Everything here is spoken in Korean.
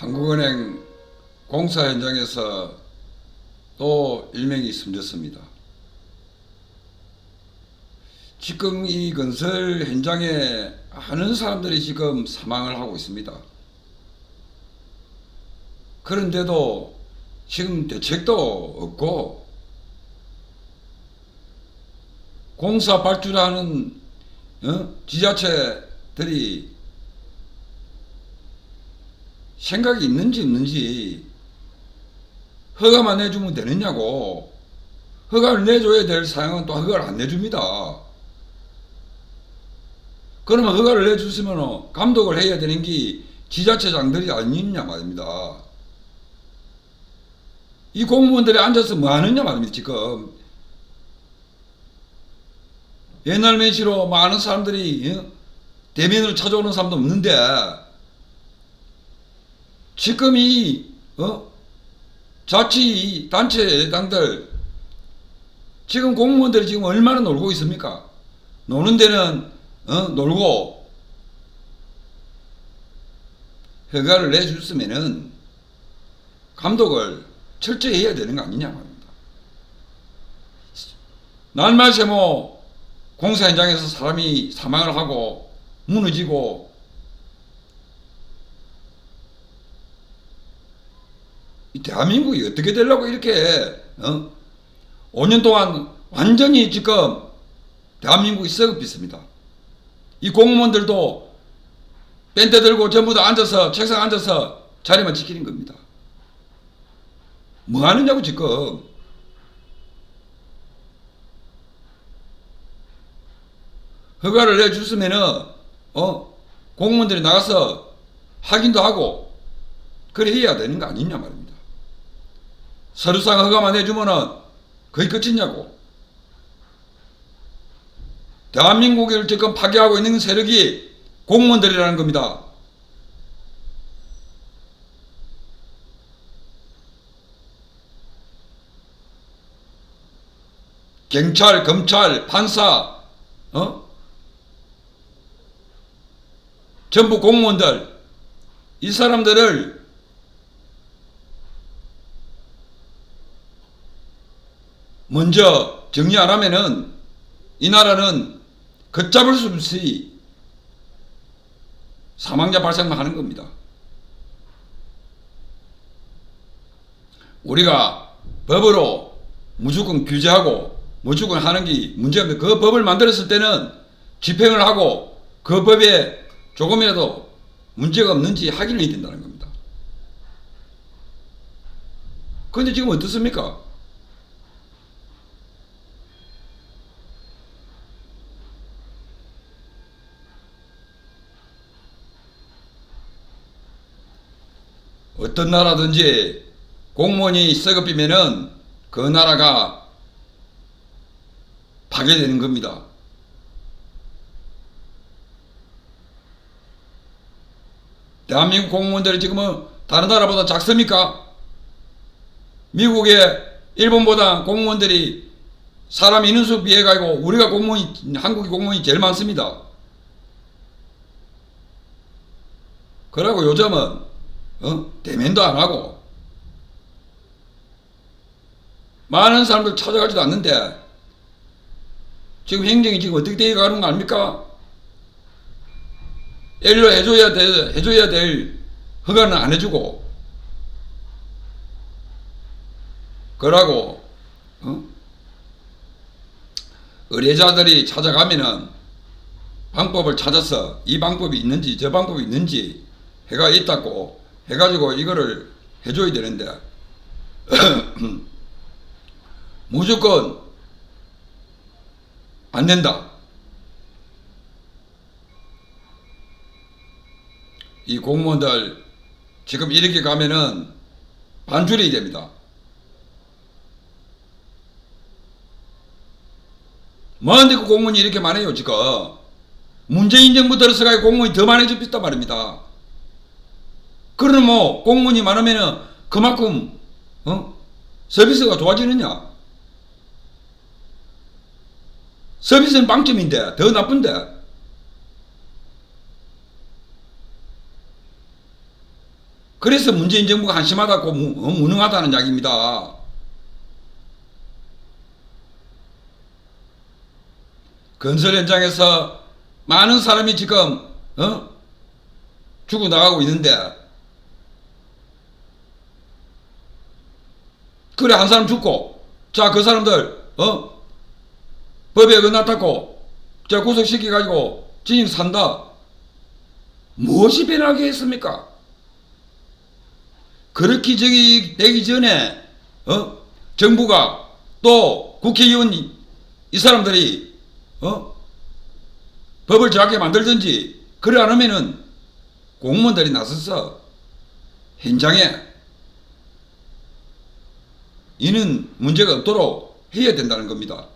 한국은행 공사 현장에서 또 일명이 숨졌습니다. 지금 이 건설 현장에 많은 사람들이 지금 사망을 하고 있습니다. 그런데도 지금 대책도 없고 공사 발주하는 어? 지자체들이 생각이 있는지 없는지 허가만 내주면 되느냐고 허가를 내줘야 될 사항은 또 허가를 안 내줍니다. 그러면 허가를 내주시면 감독을 해야 되는 게 지자체장들이 아니냐 말입니다. 이 공무원들이 앉아서 뭐 하느냐 말입니다, 지금. 옛날 맨시로 많은 사람들이 어? 대면으로 찾아오는 사람도 없는데 지금 이 어? 자치 단체당들 지금 공무원들이 지금 얼마나 놀고 있습니까? 노는 데는 어? 놀고 허가를 내줬으면은 감독을 철저히 해야 되는 거 아니냐 말입니다. 날말새 뭐 공사 현장에서 사람이 사망을 하고 무너지고 대한민국이 어떻게 되려고 이렇게 어? 5년 동안 완전히 지금 대한민국이 썩어빛습니다. 이 공무원들도 밴드 들고 전부 다 앉아서 책상 앉아서 자리만 지키는 겁니다. 뭐 하느냐고 지금 허가를 내줬으면은 어 공무원들이 나가서 확인도 하고 그래 해야 되는 거 아니냐 말입니다. 서류상 허가 만 해주면은 거의 끝이냐고. 대한민국을 지금 파괴하고 있는 세력이 공무원들이라는 겁니다. 경찰, 검찰, 판사, 어? 전부 공무원들, 이 사람들을 먼저 정리 안 하면은 이 나라는 걷잡을 수 없이 사망자 발생만 하는 겁니다. 우리가 법으로 무조건 규제하고 무조건 하는 게 문제인데 그 법을 만들었을 때는 집행을 하고 그 법에 조금이라도 문제가 없는지 확인을 해야 된다는 겁니다. 그런데 지금 어떻습니까? 어떤 나라든지 공무원이 썩어비면은 그 나라가 파괴되는 겁니다. 대한민국 공무원들이 지금은 다른 나라보다 작습니까? 미국에 일본보다 공무원들이 사람 인원수 비해 가지고 우리가 공무원이 한국이 공무원이 제일 많습니다. 그러고 요즘은 어? 대면도 안 하고 많은 사람들 찾아가지도 않는데 지금 행정이 지금 어떻게 되어 가는 거 아닙니까? 엘로 해줘야 돼, 해줘야 될 허가는 안 해주고 그러고 어? 의뢰자들이 찾아가면은 방법을 찾아서 이 방법이 있는지 저 방법이 있는지 해가 있다고 해가지고 이거를 해줘야 되는데 무조건 안 된다. 이 공무원들 지금 이렇게 가면은 반줄이 됩니다. 뭐한데 그 공무원이 이렇게 많아요 지금 문재인 정부 들어서가 공무원이 더 많아졌단 말입니다. 그러면 뭐 공무원이 많으면은 그만큼 어? 서비스가 좋아지느냐? 서비스는 빵점인데 더 나쁜데 그래서 문재인 정부가 한심하다고 무, 어, 무능하다는 이야기입니다. 건설 현장에서 많은 사람이 지금 어? 죽어 나가고 있는데 그래 한 사람 죽고. 자 그 사람들 어? 법에 어긋나 탔고? 자 구속시켜 가지고 진임 산다. 무엇이 변하게 했습니까? 그렇게 저기 되기 전에 어? 정부가 또 국회의원 이, 이 사람들이 어? 법을 정확하게 만들든지 그래 안 하면은 공무원들이 나서서 현장에 이는 문제가 없도록 해야 된다는 겁니다.